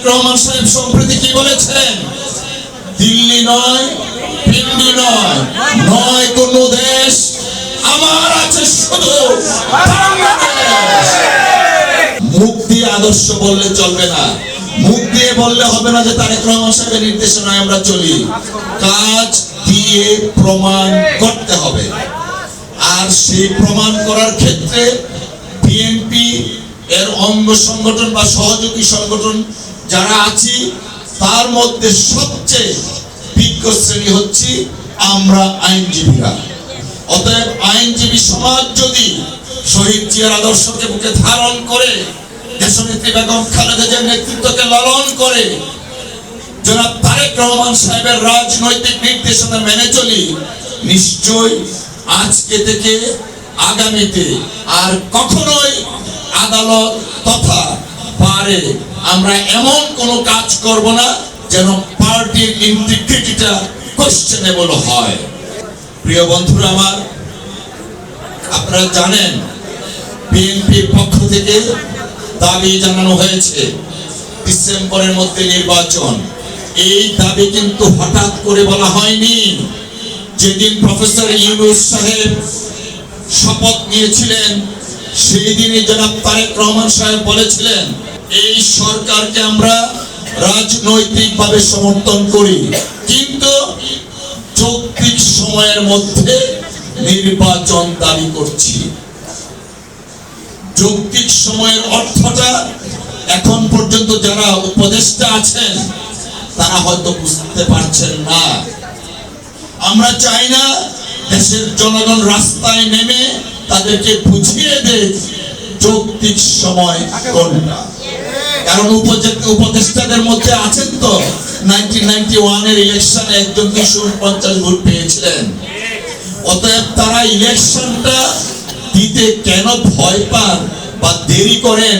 তারেক সাহেব সম্প্রতি কি বলেছেন? দিল্লি নয়, পিন্ডি নয় নয় কোন দেশ আমার আছে শুধু দিয়ে আদর্শ বললে চলবে না। মুখ দিয়ে বললে হবে না যে তারেক রহমান সাহেবের নির্দেশনায় আমরা চলি। কাজ দিয়ে প্রমাণ করতে হবে। আর সেই প্রমাণ করার ক্ষেত্রে বিএনপি এর অঙ্গ সংগঠন বা সহযোগী সংগঠন যারা আছি, তার মধ্যে সবচেয়ে বিজ্ঞ শ্রেণি হচ্ছে আমরা আইনজীবীরা। অতএব আইনজীবী সমাজ যদি শহীদ জিয়ার আদর্শকে বুকে ধারণ করে, দেশনেত্রী বেগম নেতৃত্বকে লালন করে, জনাব তারেক রহমান সাহেবের রাজনৈতিক নির্দেশনা মেনে চলি নিশ্চয় আজকে থেকে আগামীতে আর কখনোই আদালত তথা পারে। আমরা এমন কোনো কাজ করব না যেন পার্টির ইন্টিগ্রিটিটা কোশ্চেনেবল হয়। প্রিয় বন্ধুরা আমার, আপনারা জানেন, বিএনপির পক্ষ থেকে দাবি জানানো হয়েছে, ডিসেম্বরের মধ্যে নির্বাচন। এই দাবি কিন্তু হঠাৎ করে বলা হয়নি। যেদিন প্রফেসর ইউনুস সাহেব শপথ নিয়েছিলেন সেই দিনই জনাব তারেক রহমান সাহেব বলেছিলেন, এই সরকারকে আমরা রাজনৈতিকভাবে সমর্থন করি, কিন্তু চৌত্রিশ সময়ের মধ্যে নির্বাচন দাবি করছি। যৌক্তিক সময়ের অর্থটা এখন পর্যন্ত যারা উপদেষ্টা আছেন, তারা হয়তো বুঝতে পারছেন না। আমরা চাই না দেশের জনগণ রাস্তায় নেমে তাদেরকে বুঝিয়ে দেয় যৌক্তিক সময় কোনটা। কারণ উপদেষ্টাদের মধ্যে আছেন তো ইলেকশনে একজন কিশোর পঞ্চাশ ভোট পেয়েছিলেন। অতএব তারা ইলেকশনটা দিতে কেন ভয় পান বা দেরি করেন,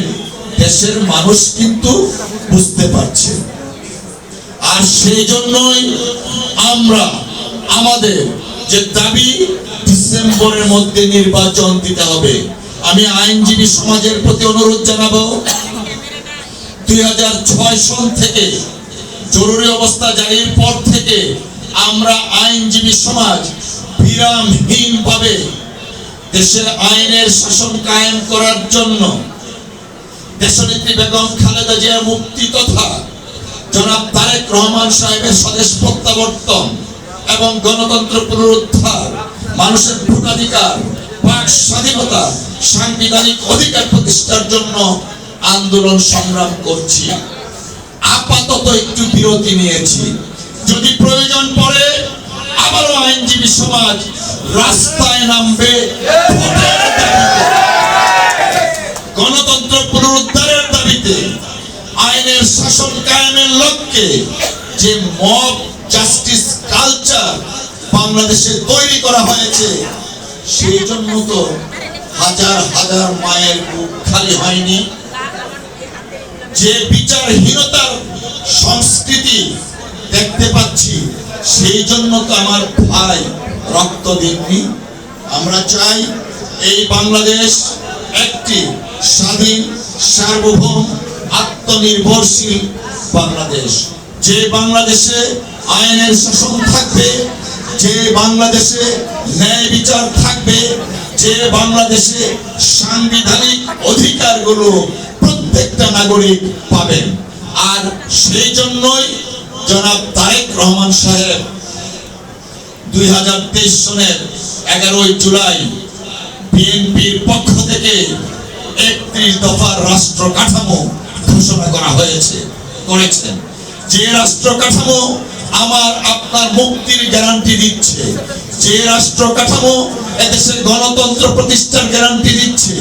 দেশের মানুষ কিন্তু বুঝতে পারছে। আর সেই জন্যই আমরা, আমাদের যে দাবি ডিসেম্বরের মধ্যে নির্বাচন দিতে হবে। আমি আইনজীবী সমাজের প্রতি অনুরোধ জানাব, দুই হাজার ছয় সন থেকে জরুরি অবস্থা জারির পর থেকে আমরা আইনজীবী সমাজ বিরামহীন ভাবে দেশের আইনের শাসন কায়েম করার জন্য দেশনেত্রী বেগম খালেদা জিয়া মুক্তি তথা জনাব তারেক রহমান সাহেবের স্বদেশ প্রত্যাবর্তন এবং গণতন্ত্র পুনরুদ্ধার, মানুষের ভোটাধিকার বাক স্বাধীনতা, সাংবিধানিক অধিকার প্রতিষ্ঠার জন্য আন্দোলন সংগ্রাম করছি। আপাতত একটু বিরতি নিয়েছি। যদি প্রয়োজন পড়ে, আবারও আইনজীবী সমাজ রাস্তায় নামবে। গণতন্ত্র পুনরুদ্ধারের দাবিতে আইনের শাসন কায়েমের লক্ষ্যে যে মব জাস্টিস কালচার বাংলাদেশে তৈরি করা হয়েছে। সেই জন্য তো হাজার হাজার মায়ের বুক খালি হয়নি। যে বিচারহীনতার সংস্কৃতি দেখতে পাচ্ছি, সেই জন্য তো আমার ভাই রক্ত দেননি। আমরা চাই এই বাংলাদেশ একটি স্বাধীন, সার্বভৌম, আত্মনির্ভরশীল বাংলাদেশ। যে বাংলাদেশে আইনের শাসন থাকবে, যে বাংলাদেশে ন্যায় বিচার থাকবে, যে বাংলাদেশে সাংবিধানিক অধিকারগুলো প্রত্যেকটা নাগরিক পাবেন। আর সেই জন্যই জনাব তারেক রহমান সাহেব দুই হাজার তেইশ সনের এগারোই জুলাই বিএনপির পক্ষ থেকে একত্রিশ দফার রাষ্ট্র কাঠামো ঘোষণা করা হয়েছে, করেছেন। যে রাষ্ট্র কাঠামো আমার আপনার মুক্তির গ্যারান্টি দিচ্ছে, যে রাষ্ট্র কাঠামো এদেশের গণতন্ত্র প্রতিষ্ঠার গ্যারান্টি দিচ্ছে,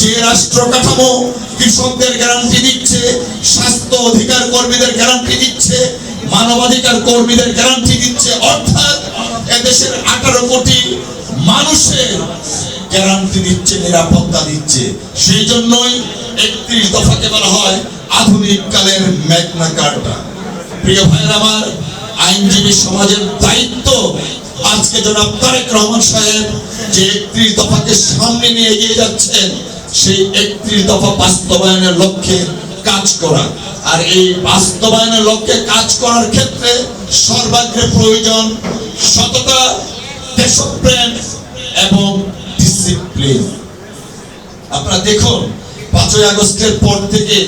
যে রাষ্ট্র কাঠামো কৃষকদের গ্যারান্টি দিচ্ছে, স্বাস্থ্য অধিকার কর্মীদের গ্যারান্টি দিচ্ছে, মানবাধিকার কর্মীদের গ্যারান্টি দিচ্ছে, অর্থাৎ এদেশের আঠারো কোটি মানুষের গ্যারান্টি দিচ্ছে, নিরাপত্তা দিচ্ছে। সেই জন্যই একত্রিশ দফাকে বলা হয় আধুনিক কালের ম্যাগনা কার্টা প্রিয় ভাইয়ের, আমার আইনজীবী সমাজের দায়িত্ব আজকে জনাব তারেক রহমান সাহেব যে একত্রিশ দফাকে সামনে নিয়ে এগিয়ে যাচ্ছেন, সেই একত্রিশ দফা বাস্তবায়নের লক্ষ্যে কাজ করা। আর এই বাস্তবায়নের লক্ষ্যে কাজ করার ক্ষেত্রে সর্বাগ্রে প্রয়োজন সততা, দেশপ্রেম এবং ডিসিপ্লিন আপনারা দেখুন, পাঁচই আগস্টের পর থেকে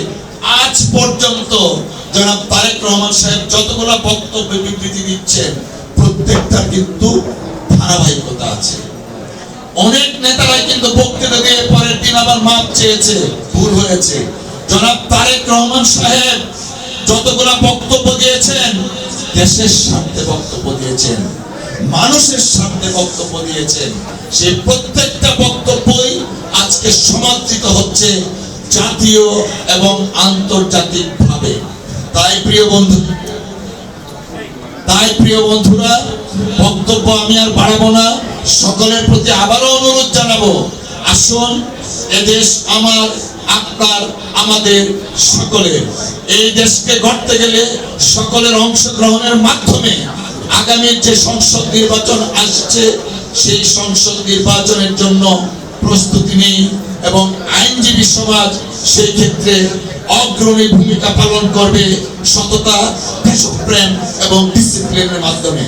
আজ পর্যন্ত জনাব তারেক রহমান সাহেব যতগুলো বক্তব্য বিবৃতি দিচ্ছেন প্রত্যেকটার কিন্তু ধারাবাহিকতা আছে। অনেক নেতারাই কিন্তু বক্তৃতা দিয়ে পরের দিন আবার মাপ চেয়েছে, ভুল হয়েছে। জনাব তারেক রহমান সাহেব যতগুলা বক্তব্য দিয়েছেন, দেশের স্বার্থে বক্তব্য দিয়েছেন, মানুষের স্বার্থে বক্তব্য দিয়েছেন। সেই প্রত্যেকটা বক্তব্যই আজকে সমাদৃত হচ্ছে জাতীয় এবং আন্তর্জাতিক তাই প্রিয় বন্ধু, তাই প্রিয় বন্ধুরা, বক্তব্য আমি আর বাড়াবো না। সকলের প্রতি আবারও অনুরোধ জানাব, আসুন এদেশ আমার আপনার আমাদের সকলের। এই দেশকে গড়তে গেলে সকলের অংশগ্রহণের মাধ্যমে আগামীর যে সংসদ নির্বাচন আসছে, সেই সংসদ নির্বাচনের জন্য প্রস্তুতি নেই এবং আইনজীবী সমাজ সেই ক্ষেত্রে অগ্রণী ভূমিকা পালন করবে সততা দেশপ্রেম এবং ডিসিপ্লিনের মাধ্যমে।